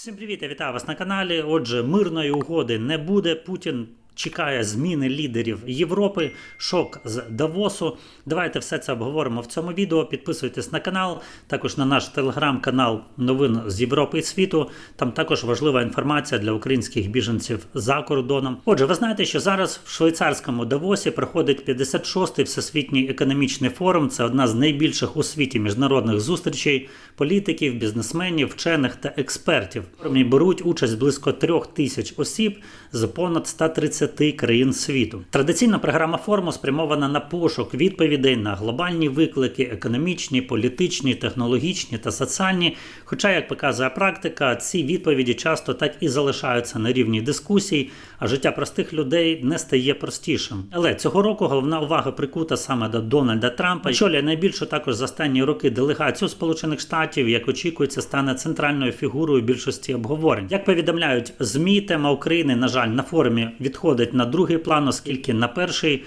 Всім привіт, я вітаю вас на каналі. Отже, мирної угоди не буде. Путін чекає зміни лідерів Європи, шок з Давосу. Давайте все це обговоримо в цьому відео. Підписуйтесь на канал, також на наш телеграм-канал новин з Європи і світу. Там також важлива інформація для українських біженців за кордоном. Отже, ви знаєте, що зараз в швейцарському Давосі проходить 56-й всесвітній економічний форум. Це одна з найбільших у світі міжнародних зустрічей політиків, бізнесменів, вчених та експертів. Форумі беруть участь близько трьох тисяч осіб з понад 130 країн світу. Традиційна програма форуму спрямована на пошук відповідей на глобальні виклики, економічні, політичні, технологічні та соціальні. Хоча, як показує практика, ці відповіді часто так і залишаються на рівні дискусій, а життя простих людей не стає простішим. Але цього року головна увага прикута саме до Дональда Трампа, очолює найбільшу також за останні роки делегацію Сполучених Штатів, як очікується, стане центральною фігурою більшості обговорень. Як повідомляють змі, тема України, на жаль, на форумі відходить на другий план, оскільки на перший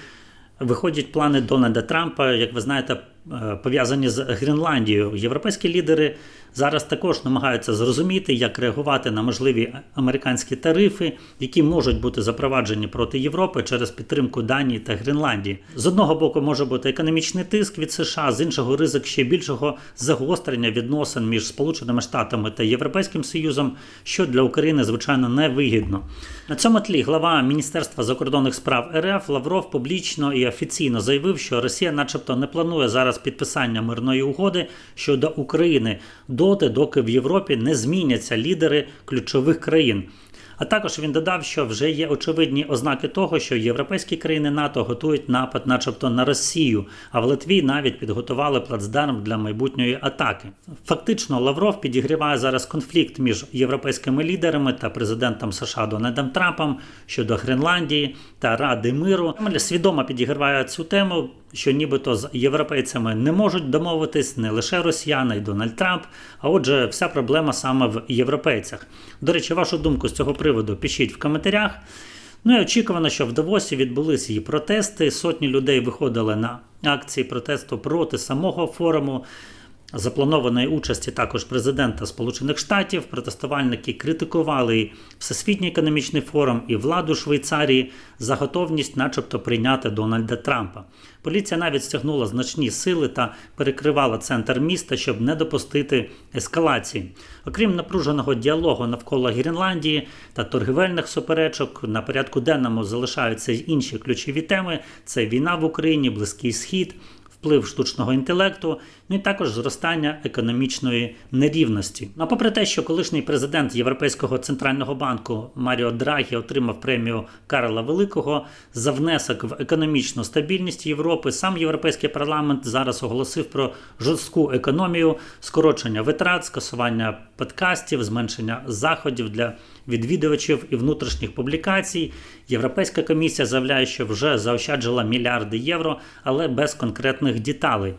виходять плани Дональда Трампа, як ви знаєте, пов'язані з Гренландією. Європейські лідери зараз також намагаються зрозуміти, як реагувати на можливі американські тарифи, які можуть бути запроваджені проти Європи через підтримку Данії та Гренландії. З одного боку може бути економічний тиск від США, з іншого ризик ще більшого загострення відносин між Сполученими Штатами та Європейським Союзом, що для України звичайно невигідно. На цьому тлі глава Міністерства закордонних справ РФ Лавров публічно і офіційно заявив, що Росія, начебто, не планує зараз підписання мирної угоди щодо України доти, доки в Європі не зміняться лідери ключових країн. А також він додав, що вже є очевидні ознаки того, що європейські країни НАТО готують напад, начебто, на Росію, а в Литві навіть підготували плацдарм для майбутньої атаки. Фактично, Лавров підігріває зараз конфлікт між європейськими лідерами та президентом США Дональдом Трампом щодо Гренландії та Ради миру. Свідомо підігріває цю тему. Що нібито з європейцями не можуть домовитись не лише росіяни і Дональд Трамп, а отже, вся проблема саме в європейцях. До речі, вашу думку з цього приводу пишіть в коментарях. Ну і очікувано, що в Давосі відбулись її протести. Сотні людей виходили на акції протесту проти самого форуму. Запланованої участі також президента Сполучених Штатів протестувальники критикували Всесвітній економічний форум і владу Швейцарії за готовність, начебто, прийняти Дональда Трампа. Поліція навіть стягнула значні сили та перекривала центр міста, щоб не допустити ескалації. Окрім напруженого діалогу навколо Гренландії та торгівельних суперечок, на порядку денному залишаються інші ключові теми: це війна в Україні, Близький Схід вплив штучного інтелекту, ну і також зростання економічної нерівності. Ну, а попри те, що колишній президент Європейського центрального банку Маріо Драгі отримав премію Карла Великого за внесок в економічну стабільність Європи, сам європейський парламент зараз оголосив про жорстку економію, скорочення витрат, скасування подкастів, зменшення заходів для відвідувачів і внутрішніх публікацій. Європейська комісія заявляє, що вже заощаджила мільярди євро, але без конкретних деталей.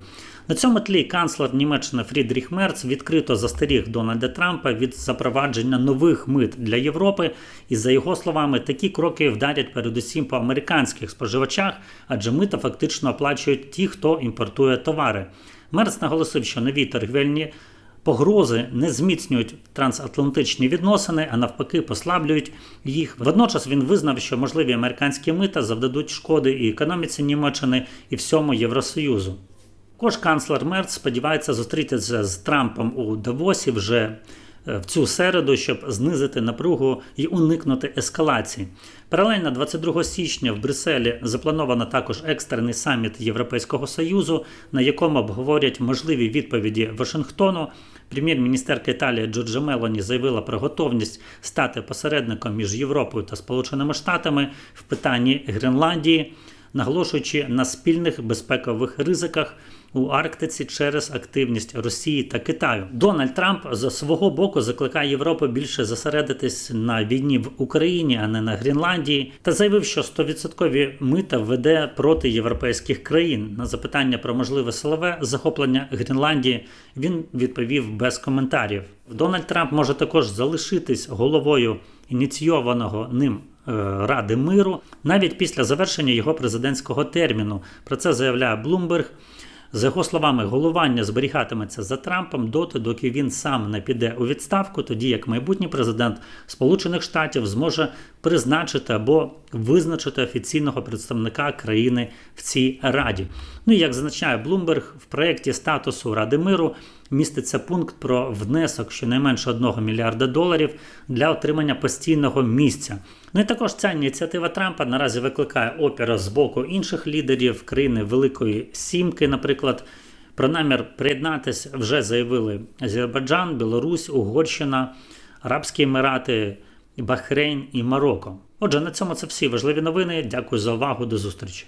На цьому тлі канцлер Німеччини Фрідріх Мерц відкрито застеріг Дональда Трампа від запровадження нових мит для Європи. І за його словами, такі кроки вдарять передусім по американських споживачах, адже мита фактично оплачують ті, хто імпортує товари. Мерц наголосив, що нові торгівельні погрози не зміцнюють трансатлантичні відносини, а навпаки, послаблюють їх. Водночас він визнав, що можливі американські мита завдадуть шкоди і економіці Німеччини, і всьому Євросоюзу. Також канцлер Мерц сподівається зустрітися з Трампом у Давосі вже в цю середу, щоб знизити напругу і уникнути ескалації. Паралельно 22 січня в Брюсселі заплановано також екстрений саміт Європейського союзу, на якому обговорять можливі відповіді Вашингтону. Прем'єр-міністерка Італії Джорджа Мелоні заявила про готовність стати посередником між Європою та Сполученими Штатами в питанні Гренландії, наголошуючи на спільних безпекових ризиках у Арктиці через активність Росії та Китаю. Дональд Трамп за свого боку закликає Європу більше зосередитись на війні в Україні, а не на Гренландії, та заявив, що 100% мита веде проти європейських країн. На запитання про можливе силове захоплення Гренландії він відповів без коментарів. Дональд Трамп може також залишитись головою ініційованого ним. е, Ради миру навіть після завершення його президентського терміну. Про це заявляє Блумберг. За його словами, головання зберігатиметься за Трампом доти, доки він сам не піде у відставку, тоді як майбутній президент Сполучених Штатів зможе призначити або визначити офіційного представника країни в цій раді. Ну і як зазначає Блумберг, в проєкті статусу Ради миру міститься пункт про внесок щонайменше 1 мільярда доларів для отримання постійного місця. Ну і також ця ініціатива Трампа наразі викликає опір з боку інших лідерів країни Великої Сімки, наприклад. Про намір приєднатись вже заявили Азербайджан, Білорусь, Угорщина, Арабські Емірати, Бахрейн і Марокко. Отже, на цьому це всі важливі новини. Дякую за увагу. До зустрічі.